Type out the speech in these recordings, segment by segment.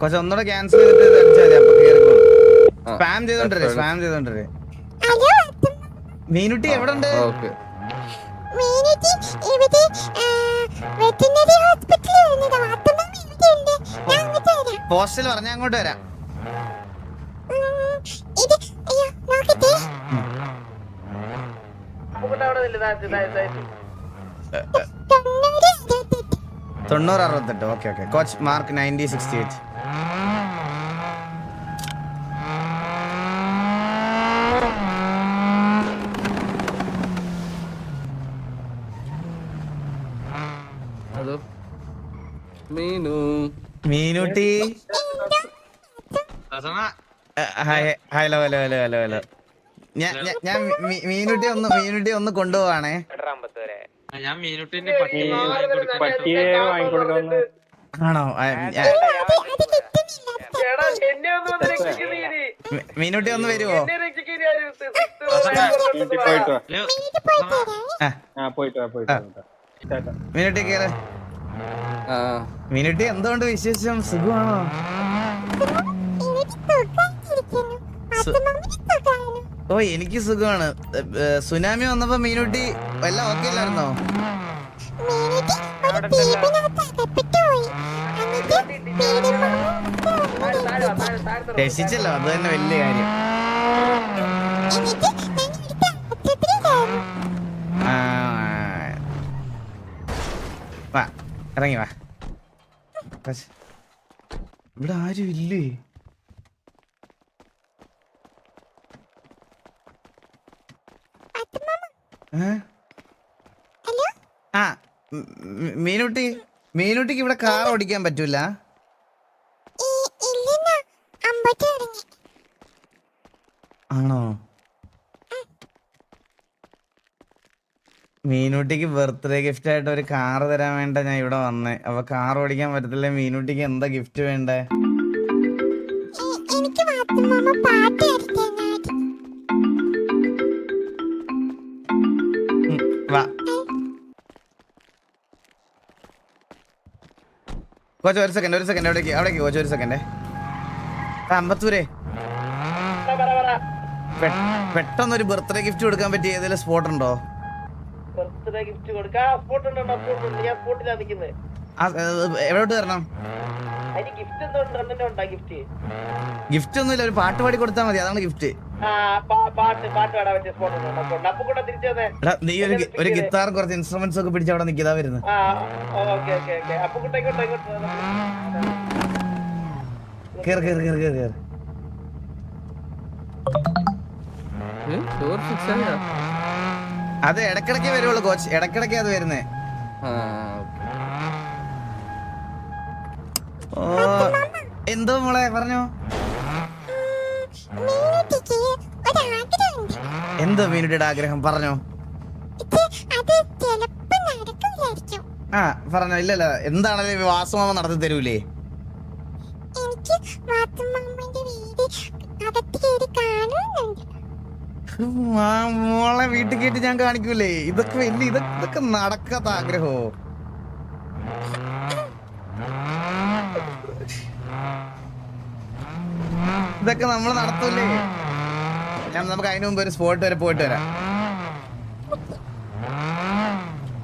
കൊച്ചു ഒന്നുകൂടെ ക്യാൻസൽ ചെയ്തിട്ട് അടിച്ചാൽ മതി അപ്പൊ കേറിക്കോളും സ്പാം ചെയ്തോണ്ടേ സ്പാം ചെയ്തോണ്ടേ മീനുട്ടി എവിടെ ഉണ്ട് ഓക്കെ. മീനുട്ടി ഇവിടെ വെറ്റിനറി ഹോസ്പിറ്റലിൽ വരുന്നതാ അത്തമ്മ മീനുട്ടി ഉണ്ട്. ഞാൻ അങ്ങോട്ട് വരാം. പോസ്റ്റൽ പറഞ്ഞ അങ്ങോട്ട് വരാം. ഇത് അയ്യോ നോക്കട്ടെ. തൊണ്ണൂറ് ഇരുപത്തെട്ട് തൊണ്ണൂറ് അറുപത്തെട്ട് okay okay coach mark ninety sixty eight Meenu. Meenutty. Hi hello hello hello hello hello ഞാൻ ഞാൻ- ഞാൻ മീനുട്ടി ഒന്ന് മീനുട്ടി ഒന്ന് കൊണ്ടുപോവാണേ. ഞാൻ മീനുട്ടിന്റെ പട്ടിയെ വാങ്ങിക്കൊടുക്കാവുന്ന ആണോ? മീനുട്ടി ഒന്ന് വരുവോ? മീനുട്ടി കേറ. മീനുട്ടി എന്തുകൊണ്ട് വിശേഷം? സുഖമാണോ? ഓ എനിക്ക് സുഖമാണ്. സുനാമി വന്നപ്പോ മീനുട്ടി എല്ലാം ഓക്കെ അല്ലായിരുന്നോ? രസിച്ചല്ലോ രക്ഷിച്ചല്ലോ അത് തന്നെ വലിയ കാര്യം. വാ ഇറങ്ങി വാ. ഇവിടെ ആരും ഇല്ലേ അത്തമ്മ ഏ? ഹലോ ആ മീനുട്ടി മീനുട്ടിക്ക് ഇവിടെ കാർ ഓടിക്കാൻ പറ്റൂല. ആണോ? മീനുട്ടിക്ക് ബർത്ത്ഡേ ഗിഫ്റ്റ് ആയിട്ട് ഒരു കാർ തരാൻ വേണ്ട ഞാൻ ഇവിടെ വന്നേ. അപ്പൊ കാർ ഓടിക്കാൻ പറ്റത്തില്ല. മീനുട്ടിക്ക് എന്താ ഗിഫ്റ്റ് വേണ്ടേ? കോച്ച് ഒരു സെക്കൻഡ് ഒരു സെക്കൻഡ് അവിടേക്ക് അവിടേക്ക് കോച്ച് ഒരു സെക്കൻഡ് അമ്പത്തൂരെ. പെട്ടെന്ന് പെട്ടെന്നൊരു ബർത്ത്ഡേ ഗിഫ്റ്റ് കൊടുക്കാൻ പറ്റിയ ഏതെങ്കിലും സ്പോട്ട് ഉണ്ടോ? ബർത്ത്ഡേ ഗിഫ്റ്റ് കൊടുക്കാൻ സ്പോട്ട് ഉണ്ടോ? സ്പോട്ട് ഉണ്ട്. ഞാൻ നിൽക്കുന്നത് എവിടോട്ട് തരണം ഗിഫ്റ്റ് ഗിഫ്റ്റ് ഒന്നുമില്ല ഒരു പാട്ട് പാടി കൊടുത്താൽ മതി. അതാണ് ഗിഫ്റ്റ് നീ ഒരു ഒരു ഗിത്താർ കുറച്ച് ഇൻസ്ട്രുമെന്റ്സ് ഒക്കെ പിടിച്ച് അവിടെ നിൽക്കാ വരുന്നത് കേറ് കേറ് കേറ് കേറ് കേറ്. അത് ഇടക്കിടക്കേ വരുള്ളൂ കോച്ച്. ഇടക്കിടക്കേ അത് വരുന്നേ. ആ എന്തോ മോളെ പറഞ്ഞോ? എന്തോ മീനുട്ടിയുടെ ആഗ്രഹം? പറഞ്ഞോ. ആ പറഞ്ഞോ. ഇല്ലല്ല എന്താണല്ലേ വാസുമാമ നടത്തി തരൂലേ? മോളെ വീട്ടിൽ കേട്ട് ഞാൻ കാണിക്കൂലേ? ഇതൊക്കെ വലിയ ഇതൊക്കെ നടക്കാത്ത ആഗ്രഹോ? ഇതൊക്കെ നമ്മൾ നടത്തൂലേ? നമുക്ക് അതിനു മുമ്പ് ഒരു സ്പോട്ട് വരെ പോയിട്ട് വരാം.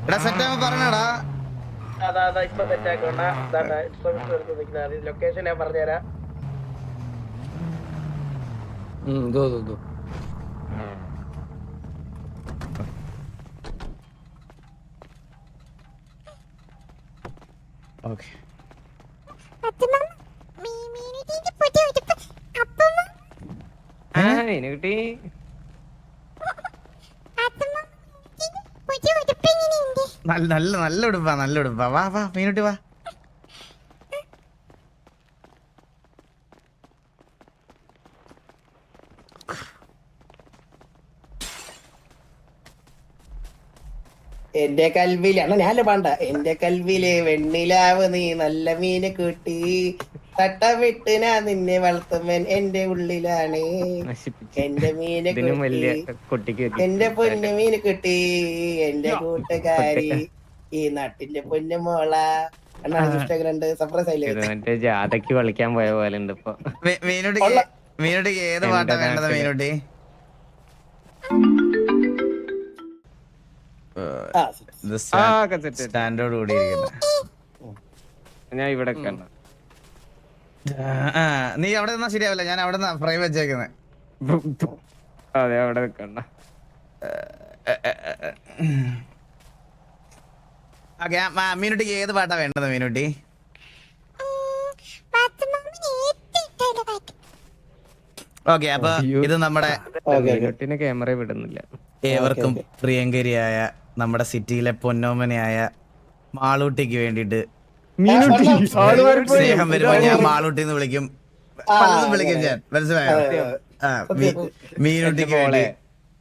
എടാ സെറ്റ് ആകുമ്പോ പറഞ്ഞടാ. ലൊക്കേഷൻ ഞാൻ പറഞ്ഞുതരാം. ഉം ദോ ദോ ദോ ഓക്കെ വാത്തുമാമ മീ മീനുകുട്ടി കിട്ടി. നല്ല നല്ല നല്ല ഉടുപ്പാ നല്ല ഉടുപ്പാ. വാ വാ മീനുട്ടി വാ. എന്റെ കൽവിലാണ് ഞാനല്ല പാണ്ട? എന്റെ കൽവിൽ വെണ്ണിലാവ് നീ നല്ല മീന് കൂട്ടി. തട്ട വിട്ട് ഞാൻ നിന്നെ വളർത്തുമ്പൻ എന്റെ ഉള്ളിലാണ്. എന്റെ മീന് കിട്ടി. എന്റെ പൊന്നു മീന് കിട്ടി. എന്റെ കൂട്ടുകാരി. ഈ നാട്ടിന്റെ പൊന്നു മോള. മറ്റേ ജാഥക്ക് കളിക്കാൻ പോയ പോലെ ഉണ്ട് ഇപ്പൊ. മീനുട്ടിക്ക് ഏത് പാട്ടാ വേണ്ടത്. മീനുട്ടി? സ്റ്റാൻഡോട് കൂടി ഞാൻ ഇവിടെ ആ, നീ അവിടെ നിന്നാ ശരിയാവില്ല. ഞാൻ അവിടെ നിന്നാ ഫ്രൈ വെച്ചേക്കുന്നത് അതെ അവിടെ നിൽക്കണ്ട മീനുട്ടിക്ക് ഏത് പാട്ടാ വേണ്ടത് മീനുട്ടി? ഓക്കെ അപ്പൊ. ഇത് നമ്മുടെ മീനുട്ടിനെ ക്യാമറ വിടുന്നില്ല. ഏവർക്കും പ്രിയങ്കരിയായ നമ്മുടെ സിറ്റിയിലെ പൊന്നോമനയായ മാളൂട്ടിക്ക് വേണ്ടിട്ട് സ്നേഹം വരുമ്പോ ഞാൻ മാളൂട്ടി എന്ന് വിളിക്കും പലതും വിളിക്കും ഞാൻ മനസ്സിലായോ ആ, മീനുട്ടിക്ക് വേണ്ടി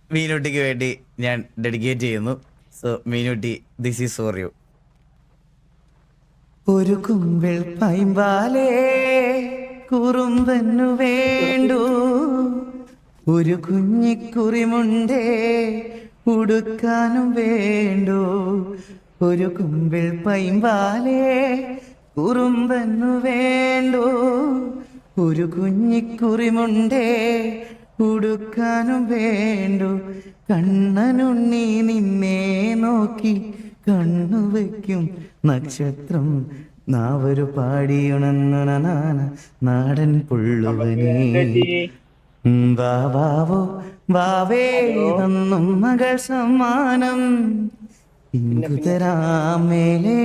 മീനുട്ടിക്ക് വേണ്ടി ഞാൻ ഡെഡിക്കേറ്റ് ചെയ്യുന്നു so Meenutty this is for you ഒരു കുമ്പിൾ പൈമ്പാലേ കുറുമ്പെന്നു വേണ്ടു ഒരു കുഞ്ഞിക്കുറിമുണ്ടേ ഉടുക്കാനും വേണ്ടു. ഒരു കുമ്പിൾ പൈമ്പാലേ കുറുമ്പെന്നു വേണ്ടു. ഒരു കുഞ്ഞിക്കുറിമുണ്ടേ ഉടുക്കാനും വേണ്ടു. കണ്ണനുണ്ണി നിന്നെ നോക്കി കണ്ണു വയ്ക്കും നക്ഷത്രം. നാവൊരു പാടിയുണങ്ങണനാണ് നാടൻ പുള്ളുവനേ. ഉം, വാ. വാവോ തന്നും മകൾ സമ്മാനം ഇങ്കുതരാമേലേ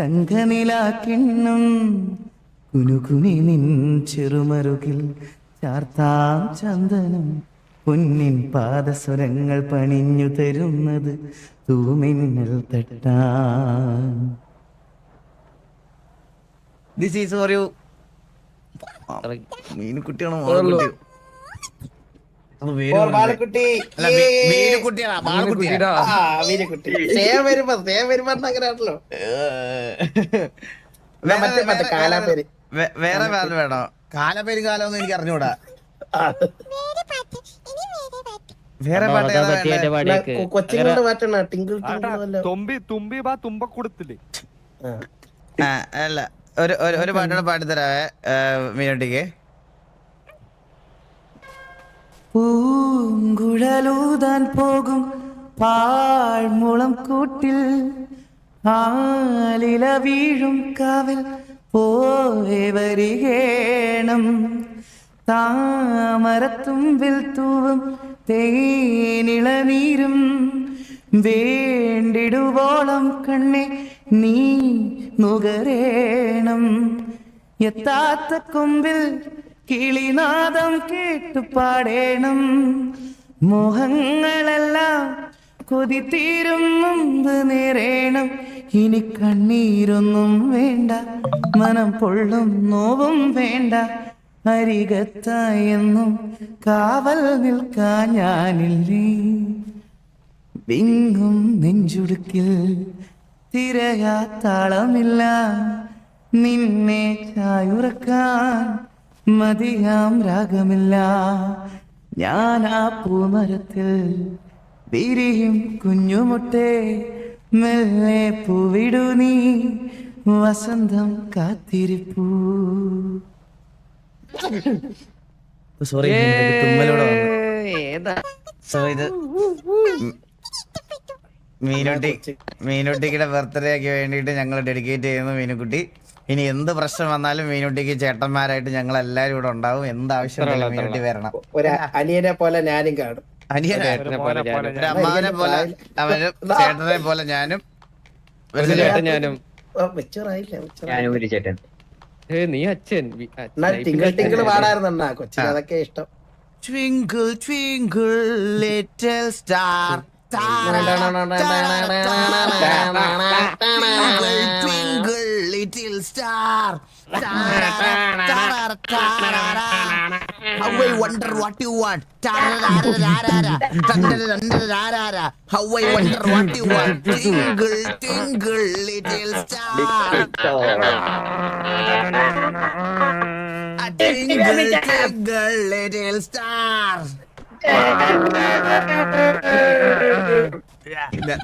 തങ്കനിലാക്കിണ്ണും കുനുകുനി നിൻ ചെറുമരുകിൽ ചാർത്താം ചന്ദനം. പൊന്നിൻ പാദസ്വരങ്ങൾ പണിഞ്ഞു തരുന്നത് തൂമിന്നൽ തട്ടാൻ. ദിസ് ഈസ് ഫോർ യു മീനുകുട്ടിയാണോ ബാലക്കുട്ടി വരുമ്പോ വരുമ്പോ അങ്ങനെയാണല്ലോ മറ്റേ- മറ്റേ വേറെ- വേറെ വേണോ? കാലപ്പേരും കാലമൊന്നും എനിക്ക് അറിഞ്ഞൂടാ. വേറെ കൊച്ചുങ്ങളുടെ പാട്ടാണ്? ടിങ്കിൾ തുമ്പി തുമ്പി ബാ തുമ്പ കൊടുത്തില്ലേ ആ, അല്ല ഒരു ഒരു പാട്ടാണ് പാടിത്തരാവേ മീനോട്ടിക്ക്. പൂങ്കുഴലൂതാൻ പോകും പാഴ്മുളം കൂട്ടിൽ. ആലില വീഴും കാവൽ പോയി വരികേണം. താമരത്തുമ്പിൽ തൂവും തേനിളനീരും. വേണ്ടിടുവോളം കണ്ണെ നീ നുകരേണം. എത്താത്ത കൊമ്പിൽ കിളിനാദം കേട്ടു പാടേണം. മോഹങ്ങളെല്ലാം കൊതി തീരും മുമ്പ് നേരേണം. ഇനി കണ്ണീരൊന്നും വേണ്ട മനം പൊള്ളും നോവും വേണ്ട. അരികത്തായെന്നും കാവൽ നിൽക്കാൻ ഞാനില്ലേ. വിങ്ങും നെഞ്ചുടുക്കിൽ തിരയാത്താളമില്ല. നിന്നെ ചായുറക്കാൻ മതിയാം രാഗമില്ല. ഞാൻ ആ പൂമരത്തിൽ വിരിയും കുഞ്ഞുമുട്ടേ മെല്ലെ പൂവിടു നീ വസന്തം കാത്തിരിപ്പൂ. സോറി സോ ഇത് മീനുട്ടി മീനുട്ടിയുടെ ബർത്ത്ഡേ ഒക്കെ വേണ്ടിയിട്ട് ഞങ്ങൾ ഡെഡിക്കേറ്റ് ചെയ്യുന്നു മീനുക്കുട്ടി. ഇനി എന്ത് പ്രശ്നം വന്നാലും മീനുട്ടിക്ക് ചേട്ടന്മാരായിട്ട് ഞങ്ങൾ എല്ലാരും ഇവിടെ ഉണ്ടാവും. എന്ത് ആവശ്യമുള്ള മീനുട്ടി വരണം. ഒരു അനിയനെ പോലെ ഞാനും കാണും. അനിയനെ? പോലെ ഞാനും. ഒരു അമ്മാവനെ പോലെ അവനും ചേട്ടനെ പോലെ ഞാനും. ഞാനും. ചേട്ടൻ. നീ അച്ഛൻ. പാടായിരുന്നാ കൊച്ചിന് അതൊക്കെ ഇഷ്ടം. Twinkle twinkle little star little star. How I wonder what you want. How I wonder what you want. Tingle, tingle, little star. A tingle, tingle, little star.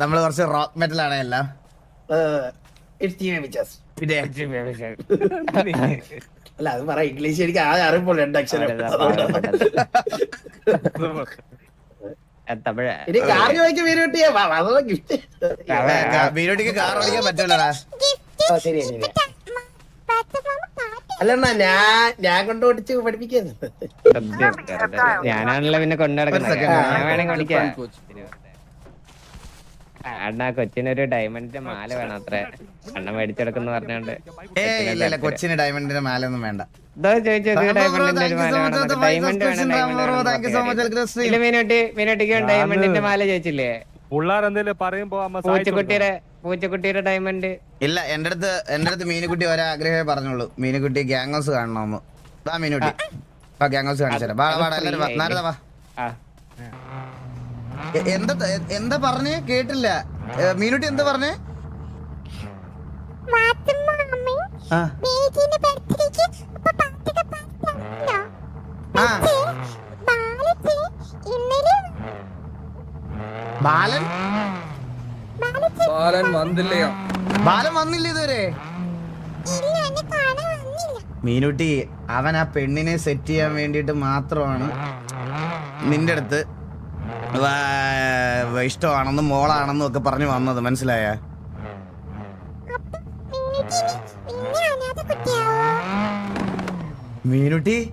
നമ്മൾ കുറച്ച് റോക്ക് മെറ്റലാണ് എല്ലാം അല്ല അത് പറ ഇംഗ്ലീഷ് എനിക്ക് ആ അറിയുമ്പോൾ രണ്ടക്ഷരം തമിഴ് ഇനി കാർ ഗിഫ്റ്റ് കാർ ഓടിക്കാൻ പറ്റൂലടാ. അല്ലണ്ണ ഞാൻ ഞാൻ കൊണ്ട് ഓടിച്ച് പഠിപ്പിക്കുന്നു ഞാനാണല്ലോ പിന്നെ കൊണ്ടു നടക്കുന്നത് ഞാൻ വേണമെങ്കിൽ കോച്ച്. അണ്ണാ കൊച്ചിനൊരു ഡയമണ്ടിന്റെ മാല വേണം അത്ര. അണ്ണ മേടിച്ചെടുക്കുന്ന പറഞ്ഞോണ്ട്. ഏ ഇല്ല ഇല്ല കൊച്ചിന് ഡയമണ്ടിന്റെ മാല വേണം വേണ്ട മീനോട്ടി മീനോട്ടിക്ക് ഡയമണ്ടിന്റെ മാല ചോദിച്ചില്ലേ? പൂച്ചക്കുട്ടിയുടെ പൂച്ചക്കുട്ടിയുടെ ഡയമണ്ട് ഇല്ല എന്റെ അടുത്ത് എന്റെ അടുത്ത് മീനുകുട്ടി ഒരാഗ്രഹമേ പറഞ്ഞുള്ളൂ. മീനുകുട്ടി ഗ്യാങ് ഹൗസ് കാണണമെന്ന്. വാ മീനുകുട്ടി വാ ഗ്യാങ് ഹൗസ് കാണിച്ചു വാ വാ എല്ലാരും വാ. നാരദ വാ. എന്താ എന്താ പറഞ്ഞേ? കേട്ടില്ല. മീനുട്ടി എന്താ പറഞ്ഞേ? ബാലൻ? ബാലൻ വന്നില്ലയോ? ബാലൻ വന്നില്ല ഇതുവരെ. മീനുട്ടി അവൻ ആ പെണ്ണിനെ സെറ്റ് ചെയ്യാൻ വേണ്ടിയിട്ട് മാത്രമാണ് നിന്റെ അടുത്ത് ഇഷ്ടമാണെന്നും മോളാണെന്നും ഒക്കെ പറഞ്ഞു വന്നത് മനസ്സിലായ? മീനുട്ടി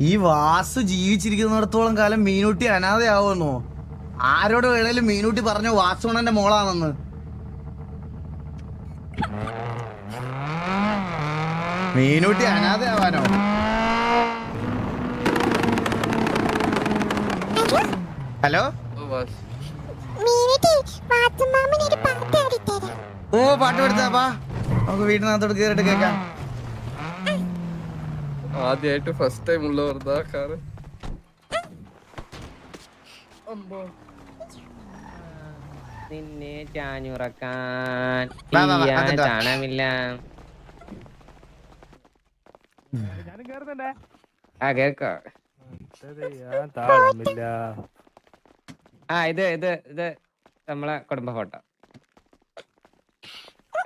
ഈ വാസു ജീവിച്ചിരിക്കുന്നിടത്തോളം കാലം മീനുട്ടി അനാഥയാവുന്നു. ആരോട് വേണേലും മീനുട്ടി പറഞ്ഞു വാസുണന്റെ മോളാണെന്ന്. മീനുട്ടി അനാഥയാവാനോ? ഹലോ? ഓ പാട്ട് എടുത്താപ്പാ നമുക്ക് വീട്ടിനകത്തോട് കേറിട്ട് കേക്കാം ആദ്യമായിട്ട് ഫസ്റ്റ് ടൈം ഉള്ള വെറുതെ കാറ്. നിന്നെ ചാഞ്ഞുറക്കാൻ ചാണമില്ല ആ കേൾക്കാം? ആ ഇത് ഇത് ഇത് നമ്മളെ കുടുംബ ഫോട്ടോ.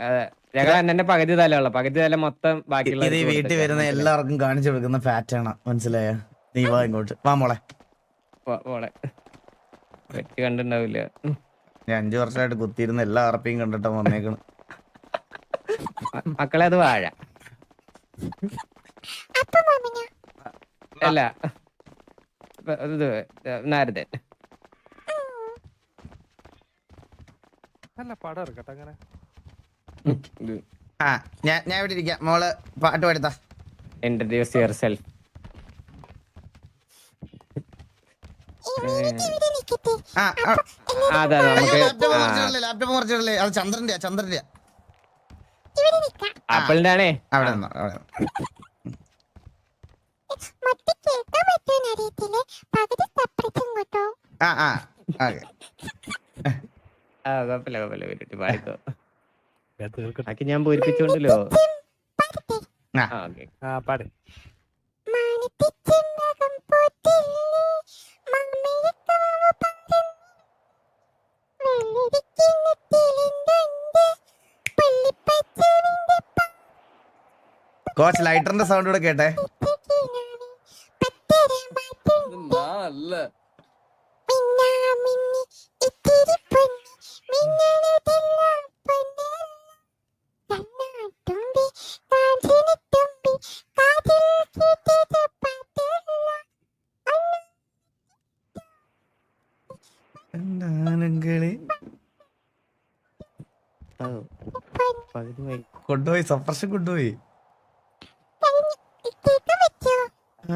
അതെ ഞങ്ങൾ എന്നെ പകുതി തലമുള്ള പകുതി തല മൊത്തം ബാക്കിയുള്ള ഇത് ഈ വീട്ടിൽ വരുന്ന എല്ലാവർക്കും കാണിച്ചു കൊടുക്കുന്ന പാറ്റാണ് മനസ്സിലായ? നീ വാ ഇങ്ങോട്ട്. വാ മോളെ. മോളെ. വെച്ച് കണ്ടിണ്ടാവില്ല. ഞാൻ അഞ്ചു വർഷമായിട്ട് കുത്തിയിരുന്ന എല്ലാ അറപ്പിയും കണ്ടിട്ടാ വന്നേക്കണ്. മക്കളെ അത് വാഴ. അല്ല. ഇത് നാരദൻ. നല്ല പടം ഇറക്കട്ടെ അങ്ങനെ. ആ ഞാൻ ഞാൻ ഇവിടെ ഇരിക്കാം. മോൾ പാട്ട് പാടുത്താ. Introduce your self. അതെ നമുക്ക് ലാപ്ടോപ്പ് മറിച്ചിടല്ലേ അത് ചന്ദ്രന്റെ ചന്ദ്രന്റെ ആപ്പിളിന്റെ ആണേ അവിടെ നിന്നോ, അവിടെ നിന്നോ. ആ ആ ഓക്കെ ആ കുഴപ്പമില്ല കുഴപ്പമില്ല വീട്ടിൽ പാടിക്കോ ഞാൻ തീർക്കട്ടെ ബാക്കി ഞാൻ പൂരിപ്പിച്ചോണ്ടല്ലോ ആ ആ ഓക്കെ പാട് കോച്ച് ലൈറ്ററിന്റെ സൗണ്ട് കൂടെ കേട്ടെ പച്ചക്കിനാണ് പത്തര മാറ്റും ഇത് കൊണ്ടുപോയി. സപ്രഷൻ കൊണ്ടുപോയി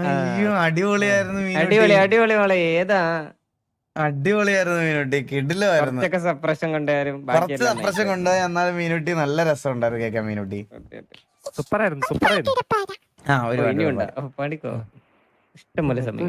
അയ്യോ അടിപൊളിയായിരുന്നു അടിപൊളി മീനുട്ടി. അടിപൊളി മോളെ ഏതാ? അടിപൊളിയായിരുന്നു മീനുട്ടി കിടിലായിരുന്നു സപ്രഷൻ കൊണ്ടുവരും കുറച്ച് സപ്രഷൻ കൊണ്ടുപോയി എന്നാലും മീനുട്ടി നല്ല രസം ഉണ്ടായിരുന്നു കേൾക്കാൻ മീനുട്ടി. സൂപ്പറായിരുന്നു സൂപ്പറായിരുന്നു. ആ ഒരു വണ്ടി പാടിക്കോ. ഇഷ്ടംപോലെ സമയം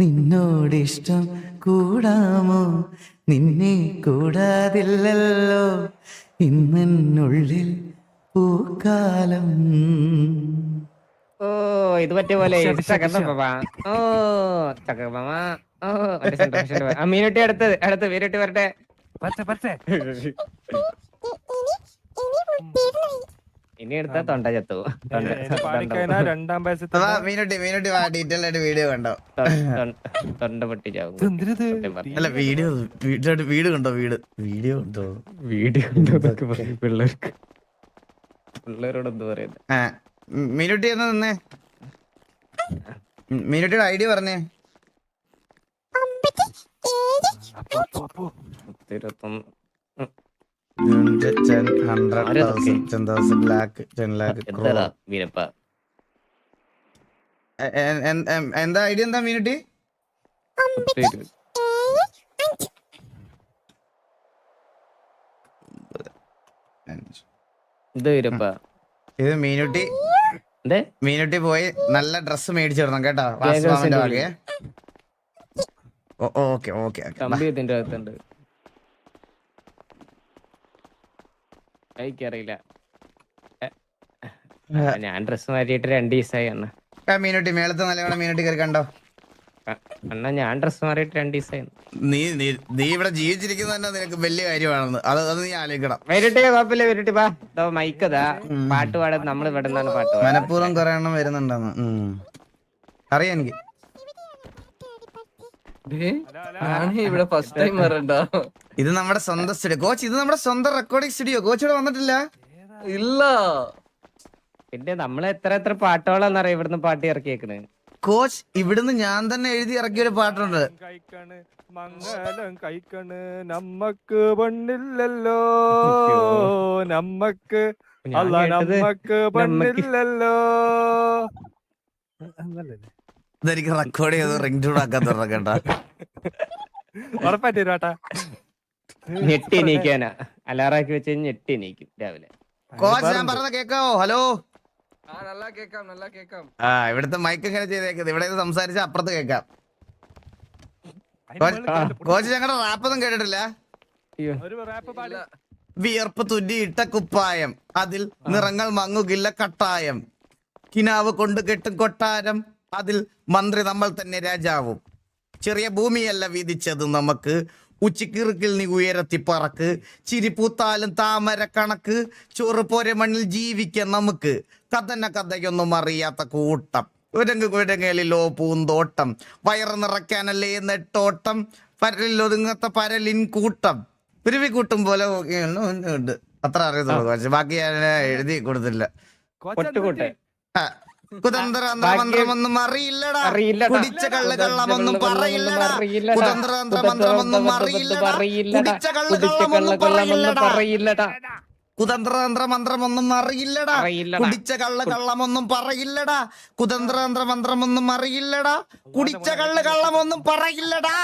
നിന്നോടിഷ്ടം കൂടാമോ? നിന്നെ കൂടാതില്ലല്ലോ. ഇന്നുള്ളിൽ പൂക്കാലം. ഓ ഇത് പറ്റിയ പോലെ ഓ മീനുട്ടി അടുത്തത് അടുത്ത് മീനുട്ടി വരട്ടെ. പറ്റേ പറ്റേ ഇനി എടുത്താ തൊണ്ട ചത്തു. തൊണ്ട പാടിക്കഴിഞ്ഞാ രണ്ടാം വയസ്സത്തെ മീനുട്ടി മീനുട്ടി ഡീറ്റെയിൽ ആയിട്ട് വീഡിയോ കണ്ടോ? തൊണ്ട പൊട്ടിച്ചാവും. എന്തിനത്? അല്ല വീഡിയോ വീഡിയോ വീട് കണ്ടോ വീട്? വീഡിയോ കണ്ടോ വീഡിയോ ഉണ്ടോന്നൊക്കെ പറയും പിള്ളേർക്ക്. പിള്ളേരോട് എന്ത് പറയുന്നത് മീനുട്ടി എന്ന് നിന്നേ? മീനുട്ടിയുടെ ഐഡിയ പറഞ്ഞേ. ഒമ്പത് എന്താ ഐഡിയ എന്താ മീനുട്ടി? ഇത് മീനുട്ടി. മീനുട്ടി പോയി നല്ല ഡ്രസ് മേടിച്ചു തരണം കേട്ടോ. ഓക്കെ ഓക്കെ കമ്പി ഇതിന്റെ അകത്തുണ്ട്. എനിക്കറിയില്ല. ഞാൻ ഡ്രസ് മാറ്റിയിട്ട് രണ്ട് ദിവസമായി അണ്ണ മീനുട്ടി മേളത്തെ നല്ലവണ്ണം മീനുട്ടി കയറി കണ്ടോ? അണ്ണ ഞാൻ ഡ്രസ് മാറിയിട്ട് രണ്ട് ദിവസമായി നീ നീ നീ ഇവിടെ ജീവിച്ചിരിക്കുന്നത് തന്നെ നിനക്ക് വലിയ കാര്യമാണെന്ന്. അത് അത് നീ ആലോചിക്കണം. വരട്ടെ കുഴപ്പമില്ല വരട്ടെ ബാ ഇതോ മൈക്കതാ പാട്ട് പാടാൻ നമ്മൾ ഇവിടെ നിന്നാണ് പാട്ട് പാടുന്നത്. മനഃപൂർവം കുറെ എണ്ണം വരുന്നുണ്ടെന്ന്. ഉം. അറിയാം എനിക്ക്. ഇവിടെ ഫസ്റ്റ് ടൈം വരണ്ട. ഇത് നമ്മുടെ സ്വന്തം സ്റ്റുഡിയോ കോച്ച് ഇത് നമ്മുടെ സ്വന്തം റെക്കോർഡിംഗ് സ്റ്റുഡിയോ കോച്ച് ഇവിടെ വന്നിട്ടില്ല? ഇല്ല. പിന്നെ നമ്മൾ എത്ര എത്ര പാട്ടുകളാന്നറിയാം ഇവിടുന്ന് പാട്ട് ഇറക്കിയേക്കണ്? കോച്ച് ഇവിടുന്ന് ഞാൻ തന്നെ എഴുതി ഇറക്കിയ ഒരു പാട്ടുണ്ട്. മംഗലം കഴിക്കണ് നമ്മക്ക് പെണ്ണില്ലല്ലോ നമ്മക്ക് അല്ല നമ്മക്ക് പെണ്ണില്ലല്ലോ എന്നല്ലേ ഇതെനിക്ക് റെക്കോർഡ് ചെയ്ത് റിംഗ് ടൂൺ ആക്കാൻ തുടങ്ങണ്ട. ഉറപ്പായിട്ട് വരുവാട്ടാ ഞെട്ടി എണീക്കാനാ. അലാറാക്കി വെച്ച് ഞെട്ടി എണീക്കും രാവിലെ. കോച്ച് ഞാൻ പറഞ്ഞ കേക്കാവോ? ഹലോ? ആ കേക്കാം നല്ല കേക്കാം. ആ ഇവിടുത്തെ മൈക്ക് എങ്ങനെ ചെയ്തേക്കുന്നത്. ഇവിടെ സംസാരിച്ച അപ്പുറത്ത് കേക്കാം കോച്ച് ഞങ്ങളുടെ റാപ്പൊന്നും കേട്ടിട്ടില്ല? അയ്യോ. ഒരു റാപ്പ് പാടി. ഇല്ല. വിയർപ്പ് തുന്നിയിട്ട കുപ്പായം. അതിൽ നിറങ്ങൾ മങ്ങുകില്ല കട്ടായം. കിനാവ് കൊണ്ട് കെട്ടും കൊട്ടാരം. അതിൽ മന്ത്രി നമ്മൾ തന്നെ രാജാവും. ചെറിയ ഭൂമിയല്ല വിധിച്ചത് നമുക്ക്. ഉച്ചക്കിറുക്കിൽ നീ ഉയരത്തി പറക്ക്. ചിരിപ്പൂത്താലും താമര കണക്ക്. ചോറ് പോരെ മണ്ണിൽ ജീവിക്കാൻ നമുക്ക്. കഥന കഥയൊന്നും അറിയാത്ത കൂട്ടം. ഒരുങ്ങ് കുഴങ്ങലിലോ പൂന്തോട്ടം. വയറ് നിറയ്ക്കാനല്ലേ നെട്ടോട്ടം. പരലിൽ ഒതുങ്ങാത്ത പരലിൻ കൂട്ടം. കുരുവിക്കൂട്ടും പോലെ ഉണ്ട്. അത്ര അറിയത്തുള്ളൂ. ബാക്കി ഞാൻ എഴുതി കൊടുത്തില്ല. കൊട്ടുകൂട്ടെ ആ, മന്ത്രമൊന്നും അറിയില്ലടാ. കുടിച്ച കള്ള് കള്ളമൊന്നും പറയില്ലടാ. അറിയില്ലടാ. കുതന്ത്ര മന്ത്രമൊന്നും അറിയില്ലടാ. കുടിച്ച കള്ള് കള്ളമൊന്നും പറയില്ലടാ. കുതന്ത്രതന്ത്ര മന്ത്രമൊന്നും അറിയില്ലടാ. കുടിച്ച കള്ള് കള്ളമൊന്നും പറയില്ലടാ. കുതന്ത്രതന്ത്ര മന്ത്രമൊന്നും അറിയില്ലടാ. കുടിച്ച കള്ള് കള്ളമൊന്നും പറയില്ലടാ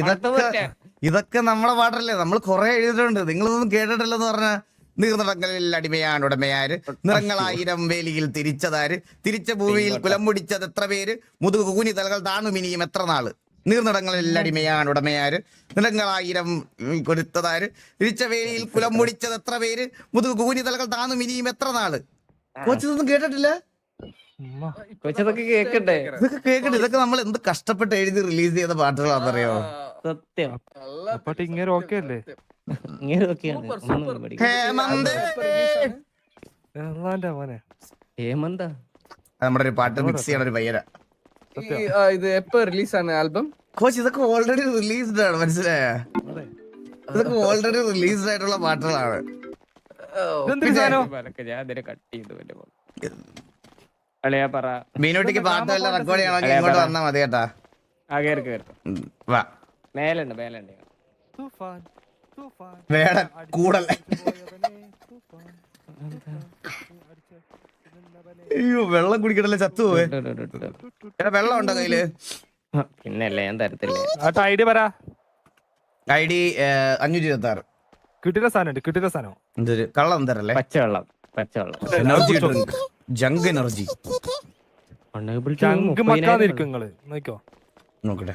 ഇതൊക്കെ. ഇതൊക്കെ നമ്മളെ പാട്ടല്ലേ നമ്മൾ കൊറേ എഴുതിയിട്ടുണ്ട്. നിങ്ങളൊന്നും കേട്ടിട്ടില്ലെന്ന് പറഞ്ഞ നീർനിറങ്ങളിൽ അടിമയാണ് ഉടമയാര്. നിറങ്ങളായിരം വേലിയിൽ തിരിച്ചതാര്. തിരിച്ച ഭൂമിയിൽ കുലം മുടിച്ചത് എത്ര പേര്? മുതുകു കൂനി തലകൾ താണു മിനിയും എത്ര നാൾ? നീർനിടങ്ങളിൽ അടിമയാണ് ഉടമയാര്. നിറങ്ങളായിരം കൊടുത്തതാര് തിരിച്ച വേലിയിൽ കുലം മുടിച്ചത് എത്ര പേര്? മുതുകു കൂനി തലകൾ താണു മിനിയും എത്ര നാൾ? കൊച്ചിതൊന്നും കേട്ടിട്ടില്ല? ഉമ്മ. കൊച്ചതൊക്കെ കേക്കട്ടെ. ഇതൊക്കെ കേക്കട്ടെ. ഇതൊക്കെ നമ്മൾ എന്ത് കഷ്ടപ്പെട്ട് എഴുതി റിലീസ് ചെയ്ത പാട്ടുകളാണെന്നറിയോ? സത്യം. ഇങ്ങനെ ഓക്കെ അല്ലേ? നമ്മുടെ ഒരു പാട്ട് മിക്സ് ചെയ്യണ ഒരു പയ്യന ഇത് എപ്പോ റിലീസ് ആണ് ആൽബം കോച്ച് ഇതൊക്കെ ഓൾറെഡി റിലീസ്ഡ് ആണ് മനസ്സിലായ? ഇതൊക്കെ ഓൾറെഡി റിലീസ്ഡ് ആയിട്ടുള്ള പാട്ടുകളാണ്. മീനോട്ടിക്ക് പാട്ടല്ല റെക്കോർഡ് ചെയ്യണമെങ്കിൽ ഇങ്ങോട്ട് വന്നാ മതി കേട്ടാ. മേലുണ്ട് മേലുണ്ട്. വേടൻ കൂടല്ല? അയ്യോ വെള്ളം കുടിക്കണല്ലേ ചത്തുപോയെ എടാ വെള്ളം ഉണ്ടോ കയ്യിൽ? പിന്നല്ലേ ഞാൻ തരത്തില്ലേ? പറ. ഐ ഡി അഞ്ഞൂറ്റി ഇരുപത്തി ആറ് കിട്ടിയ സാധനം കിട്ടിയ സാധനം. എന്തൊരു കള്ളം തരല്ലേ? പച്ചവെള്ളം പച്ചവെള്ളം. Energy drink junk energy. Junk മക്കാതിരിക്കും നിങ്ങൾ. നോക്കോ നോക്കട്ടെ.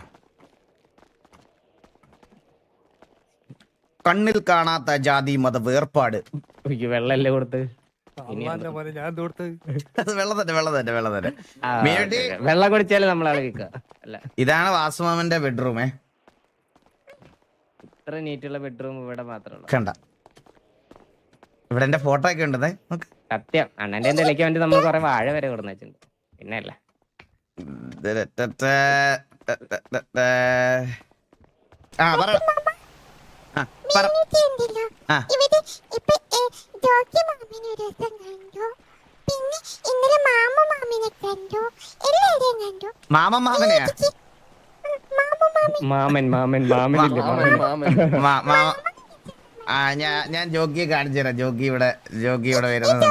കണ്ണിൽ കാണാത്ത ജാതി മത വേർപാട്. വെള്ളല്ലേ കൊടുത്ത്? വെള്ളം തന്നെ വെള്ളം തന്നെ വെള്ളം തന്നെ. വെള്ളം കുടിച്ചാലേ നമ്മളാളെ അല്ല. ഇതാണ് വാസുമാമന്റെ ബെഡ്റൂമേ ഇത്ര നീറ്റുള്ള ബെഡ്റൂം ഇവിടെ മാത്രമേ കണ്ട. ഇവിടെ എന്റെ ഫോട്ടോ ഒക്കെ ഉണ്ടെന്നേ നോക്ക്. സത്യം. അണ്ണന്റെ എന്തെങ്കിലും വേണ്ടി നമ്മൾ കുറെ വാഴ വരെ കൊടുന്ന് വെച്ചിട്ടുണ്ട്. പിന്നെ അല്ല. ആ പറ. ഇവിടെ ഇപ്പൊ ജോക്കി മാമിനെ ഒരു ദിവസം കണ്ടു. പിന്നെ ഇന്നലെ മാമ മാമിനെ കണ്ടു. എല്ലാവരെയും കണ്ടു. മാമ മാമനെയാ? മാമ മാമി മാമൻ. മാമൻ മാമനില്ലേ മാമൻ മാമൻ. മാമൻ. മാമ ആ ഞാൻ ഞാൻ ജോഗിയെ കാണിച്ചു തരാം. ജോഗി ഇവിടെ ജോഗി ഇവിടെ വരുന്നത്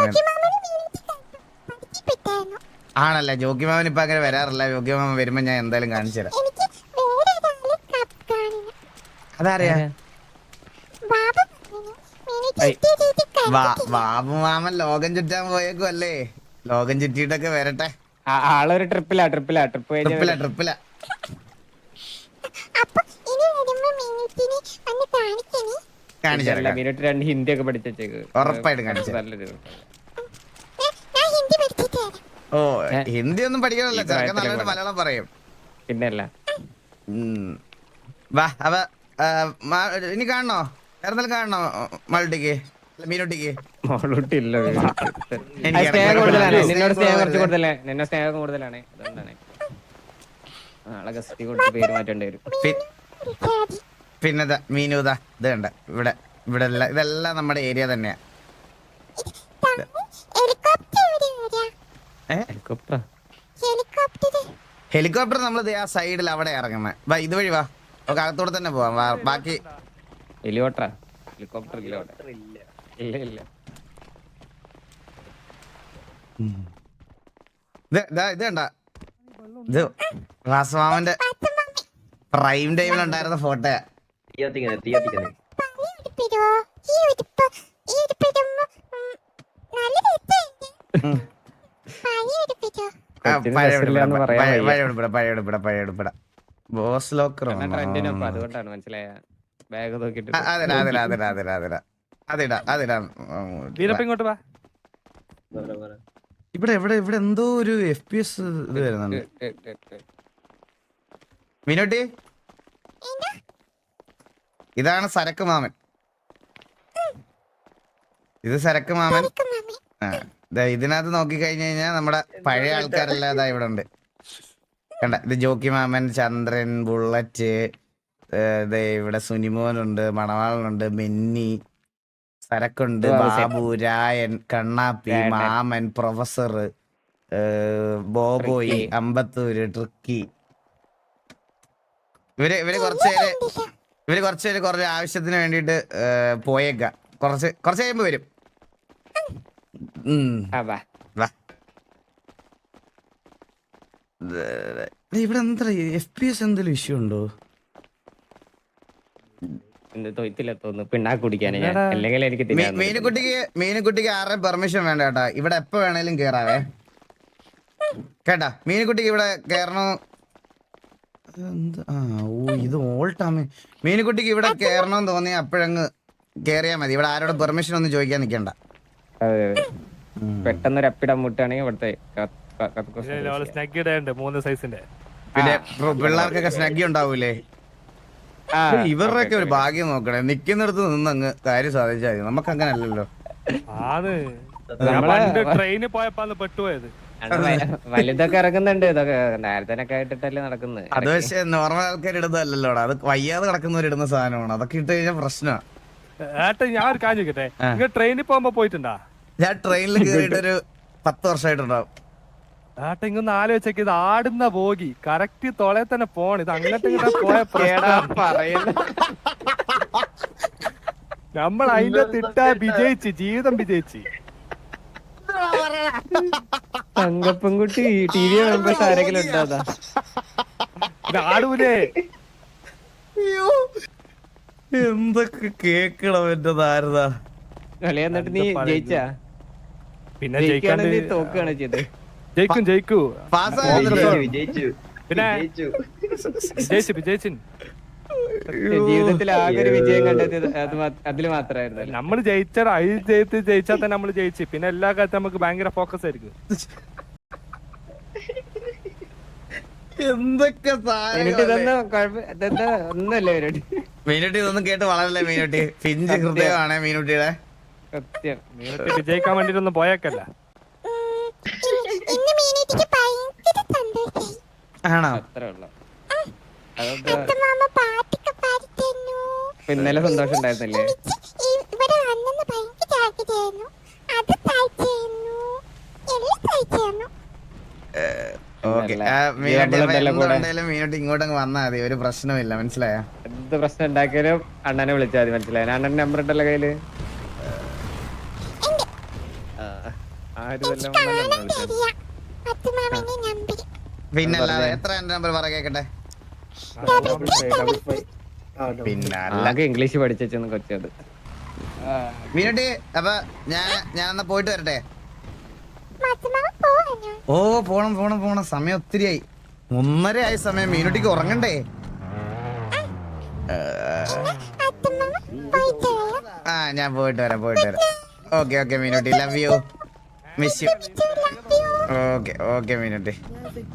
ആണല്ലേ? ജോഗി മാമൻ ഇപ്പൊ അങ്ങനെ വരാറില്ല. ജോഗി മാമൻ വരുമ്പോ ഞാൻ എന്തായാലും കാണിച്ചു തരാം. അതറിയാ ബാബ മാമൻ ലോകം ചുറ്റാൻ പോയേക്കും അല്ലേ ലോകം ചുറ്റിട്ടൊക്കെ വരട്ടെ. ആളൊരു ട്രിപ്പിലാ ട്രിപ്പിലാ ട്രിപ്പ് ട്രിപ്പില ട്രിപ്പില. മിനിറ്റ് രണ്ട് ഹിന്ദി ഒക്കെ ഉറപ്പായിട്ടും കാണിച്ചു. നല്ലൊരു ഓ? ഹിന്ദി ഒന്നും പഠിക്കണല്ലോ ചെറുക്കൻ നല്ലതായിട്ട് മലയാളം പറയും. പിന്നല്ല വാ അവ ഇനി കാണണോ? വേറെന്തെങ്കിലും കാണണോ? മൾട്ടിക്ക്? അല്ല, മീനുട്ടിക്ക്? മോളൂട്ടി ഇല്ല എനിക്ക് സ്നേഹം ഇറങ്ങി കൂടുതലാണ്. നിന്നോട് സ്നേഹം കുറച്ച് കൂടുതലാണ്. നിന്നെ സ്നേഹം കൂടുതലാണ്. അതുകൊണ്ടാണ്. നാളെ ഗസ്റ്റ് കൊടുത്ത് പേര് മാറ്റേണ്ടി വരും. പി- പിന്നെ ദാ മീനുതാ. ഇത് കണ്ട ഇവിടെ ഇവിടെ ഇതെല്ലാം നമ്മുടെ ഏരിയ തന്നെയാ. ഹെലികോപ്റ്റർ. നമ്മൾ ആ സൈഡിൽ അവിടെ ഇറങ്ങുന്നത് വാ ഇതുവഴി വാ. നമുക്ക് അകത്തോടെ തന്നെ പോവാം. ബാക്കി ഹെലികോപ്റ്ററാ ഹെലികോപ്റ്റർ ഹെലികോപ്റ്റർ ഇല്ല ഇല്ല ഇല്ല ദാ ഇത് കണ്ട ഇത് വാസമാമന്റെ പ്രൈം ടൈമിൽ ഉണ്ടായിരുന്ന. ബോസ് ലോക്കർ അതുകൊണ്ടാണ് മനസ്സിലായ ബാഗ് നോക്കിട്ട് അതിടാ അതിടാ അതിടാ അതിടാ അതിടാ. അതിടാ അതിടാ. വീരപ്പ ഇങ്ങോട്ട് വാ. ഇവിടെ ഇവിടെ ഇവിടെ എന്തോ ഒരു എഫ് പി എസ് ഇത് വരുന്നുണ്ട്. മിനോട്ടി? ഇതാണ് സരക്ക് മാമൻ. ഇത് സരക്ക് മാമൻ. ആ ദാ ഇതിനകത്ത് നോക്കി കഴിഞ്ഞു കഴിഞ്ഞാൽ നമ്മുടെ പഴയ ആൾക്കാരെല്ലാം ഇതാ ഇവിടെ ഉണ്ട്. കണ്ട ഇത് ജോക്കി മാമൻ ചന്ദ്രൻ ബുള്ളറ്റ് ഇവിടെ സുനിമോനുണ്ട് മണവാളനുണ്ട് മെന്നി സരക്കുണ്ട്. ബാബു രായൻ കണ്ണാപ്പി. മാമൻ പ്രൊഫസർ ബോബോയി. അമ്പത്തൂര് ട്രിക്കി. ഇവർ ഇവർ കുറച്ച് പേര് ഇവർ കുറച്ച് പേര് കുറച്ച് ആവശ്യത്തിന് വേണ്ടിട്ട് പോയേക്ക. കുറച്ച് കുറച്ച് കഴിയുമ്പോ വരും. ഇവിടെ എന്താ എഫ് പി എസ് എന്തെങ്കിലും ഇഷ്യൂ ഉണ്ടോ? തോന്നുന്നു. പിണ്ണാക്ക് കുടിക്കാന് ഞാൻ. അല്ലെങ്കിൽ എനിക്ക് മീനുകുട്ടിക്ക് മീനുകുട്ടിക്ക് ആരുടെയും പെർമിഷൻ വേണ്ട കേട്ടാ? ഇവിടെ എപ്പോ വേണേലും കേറാവേ. കേട്ടാ? മീനുകുട്ടിക്ക് ഇവിടെ കേറണോ? ആ ഓ ഇത് ഓൾട്ടാമേ മീനുകുട്ടിക്ക് ഇവിടെ കേറണമെന്ന് തോന്നിയ അപ്പോഴങ്ങ് കേറിയാ മതി. ഇവിടെ ആരോട് പെർമിഷൻ ഒന്നും ചോദിക്കാൻ നിക്കണ്ട. അതെ, അതെ. പെട്ടെന്ന് ഒരു അപ്പിടം മുട്ടാണെങ്കിൽ ഇവിടുത്തെ മൂന്ന് സൈസിന്റെ പിന്നെ പിള്ളേർക്കൊക്കെ സ്നഗ്ഗി ഉണ്ടാവൂലേ? ഇവരുടെയൊക്കെ ഒരു ഭാഗ്യം നോക്കണേ. നിക്കുന്നിടത്ത് നിന്ന് അങ്ങ് കാര്യം സാധിച്ചാൽ മതി. നമുക്ക് അങ്ങനെ അല്ലല്ലോ. ആണ്. ട്രെയിനിൽ പോയപ്പോ പെട്ടുപോയത്. വലുതൊക്കെ ഇറക്കുന്നുണ്ട് ഇതൊക്കെ നേരത്തേനൊക്കെ ആയിട്ടിട്ടല്ലേ നടക്കുന്നത് അത് പക്ഷേ നോർമൽ ആൾക്കാർ ഇടുന്നതല്ലല്ലോടാ. അത് വയ്യാതെ കിടക്കുന്നവരിടുന്ന സാധനമാണ്. അതൊക്കെ ഇട്ട് കഴിഞ്ഞാൽ പ്രശ്നമാണ് ഏട്ടാ ഞാൻ ഒരു നിങ്ങൾ ട്രെയിനിൽ പോകുമ്പോ പോയിട്ടുണ്ടാ? ഞാൻ ട്രെയിനിൽ കയറിയിട്ടൊരു പത്ത് വർഷമായിട്ടുണ്ടാവും. ഏട്ടാ ഇങ്ങൊന്ന് ആലോചിച്ചേക്ക് ഇത് ആടുന്ന പോകി കറക്റ്റ് തൊളയെ തന്നെ പോണ് ഇത് അങ്ങോട്ട് ഇങ്ങോട്ട് പോയ. പറയുന്നു നമ്മൾ അതിന്റെ തിട്ട വിജയിച്ച് ജീവിതം വിജയിച്ച്. തങ്കപ്പൻകുട്ടി ടി വി മെമ്പേഴ്സ് ആരെങ്കിലും ഉണ്ടാതാ ആടൂലേ എന്തൊക്കെ കേക്കണം എന്റെ ധാരണ കളി എന്നിട്ട് നീ ജയിച്ചാ? പിന്നെ ജയിക്കാണ് നീ തോക്കുകയാണ് ചെയ്തത്. ജയിക്കും ജയിക്കൂ. പിന്നെ ജീവിതത്തിൽ ആകെ ഒരു വിജയം കണ്ടെത്തിയത് അത് മാത്രമായിരുന്നു നമ്മൾ ജയിച്ചാൽ അതിൽ ജയിച്ച് ജയിച്ചാൽ തന്നെ നമ്മൾ ജയിച്ചു. പിന്നെ എല്ലാ കാലത്തും നമുക്ക് ഭയങ്കര ഫോക്കസ് ആയിരിക്കും. എന്തൊക്കെ പരിപാടി മീനുട്ടി ഇതൊന്നും കേട്ട് വളരല്ലേ മീനുട്ടി? പിഞ്ച് ഹൃദയമാണ് മീനുട്ടിയുടെ. സത്യം. വിജയിക്കാൻ വേണ്ടിട്ടൊന്നും പോയേക്കല്ല ഉം, ഇന്ന് ഇന്ന് മീനൂട്ടിക്ക് ഭയങ്കര സന്തോഷായി ആണോ? ഇന്നലെ സന്തോഷം ഉണ്ടായിരുന്നില്ലേ ഇങ്ങോട്ടങ്ങ് വന്നാ മതി. ഒരു പ്രശ്നമില്ല മനസ്സിലായ? എന്ത് പ്രശ്നം ഉണ്ടാക്കിയാലും അണ്ണനെ വിളിച്ചാൽ മതി. മനസ്സിലായി? അണ്ണൻ നമ്പർ ഉണ്ടല്ലോ കയ്യിൽ. ആ, ആരും ഇതെല്ലാം ഉണ്ടല്ലോ എന്നെ വിളിച്ചാ മതി. അറിയാം അത്തമാമന്റെ നമ്പർ പിന്നല്ലാതെ എത്ര എന്റെ നമ്പർ പറ കേക്കട്ടെ? ഇംഗ്ലീഷ് പഠിച്ചു കൊച്ചത്. മീനുട്ടി അപ്പൊ ഞാൻ ഞാൻ എന്നാ പോയിട്ട് വരട്ടെ? ഓ പോണം പോണം പോണം. സമയം ഒത്തിരിയായി. ഒന്നര ആയ സമയം. മീനുട്ടിക്ക് ഉറങ്ങണ്ടേ? ആ ഞാൻ പോയിട്ട് വരാം പോയിട്ട് വരാം. Okay okay Meenutty. Love you miss you okay okay Meenutty.